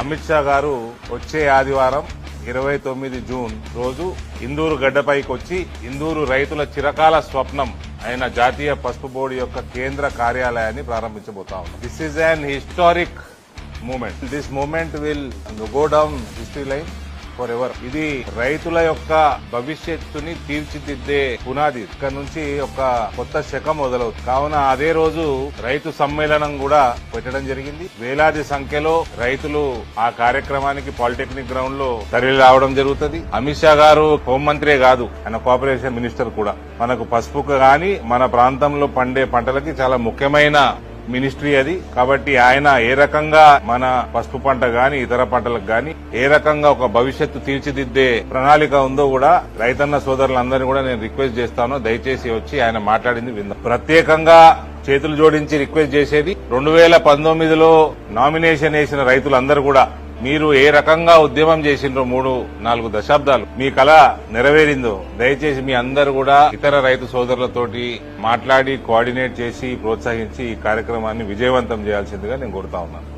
అమిత్ షా గారు వచ్చే ఆదివారం ఇరవై తొమ్మిది జూన్ రోజు ఇందూరు గడ్డపైకి వచ్చి ఇందూరు రైతుల చిరకాల స్వప్నం అయిన జాతీయ పసుపు బోర్డు యొక్క కేంద్ర కార్యాలయాన్ని ప్రారంభించబోతా ఉన్నాం. This is an historic moment this moment will go down history line forever ఇది రైతుల యొక్క భవిష్యత్తుని తీర్చిదిద్దే పునాది. ఇక్కడ నుంచి ఒక కొత్త శకం మొదలవుతుంది. కావున అదే రోజు రైతు సమ్మేళనం కూడా పెట్టడం జరిగింది. వేలాది సంఖ్యలో రైతులు ఆ కార్యక్రమానికి పాలిటెక్నిక్ గ్రౌండ్లో తరలి రావడం జరుగుతుంది. అమిత్ షా గారు హోంమంత్రే కాదు ఆయన కోఆపరేషన్ మినిస్టర్ కూడా. మనకు పసుపుకు గాని మన ప్రాంతంలో పండే పంటలకి చాలా ముఖ్యమైన మినిస్ట్రీ అది. కాబట్టి ఆయన ఏ రకంగా మన పసుపు పంట గాని ఇతర పంటలకు గాని ఏ రకంగా ఒక భవిష్యత్తు తీర్చిదిద్దే ప్రణాళిక ఉందో కూడా రైతన్న సోదరులందరినీ కూడా నేను రిక్వెస్ట్ చేస్తాను. దయచేసి వచ్చి ఆయన మాట్లాడింది విందాం. ప్రత్యేకంగా చేతులు జోడించి రిక్వెస్ట్ చేసేది రెండు వేల పంతొమ్మిదిలో నామినేషన్ వేసిన రైతులందరూ కూడా మీరు ఏ రకంగా ఉద్యమం చేసిండ్రో మూడు నాలుగు దశాబ్దాలు మీ కళ నెరవేరిందో దయచేసి మీ అందరు కూడా ఇతర రైతు సోదరులతోటి మాట్లాడి కోఆర్డినేట్ చేసి ప్రోత్సహించి ఈ కార్యక్రమాన్ని విజయవంతం చేయాల్సిందిగా నేను కోరుతా ఉన్నాను.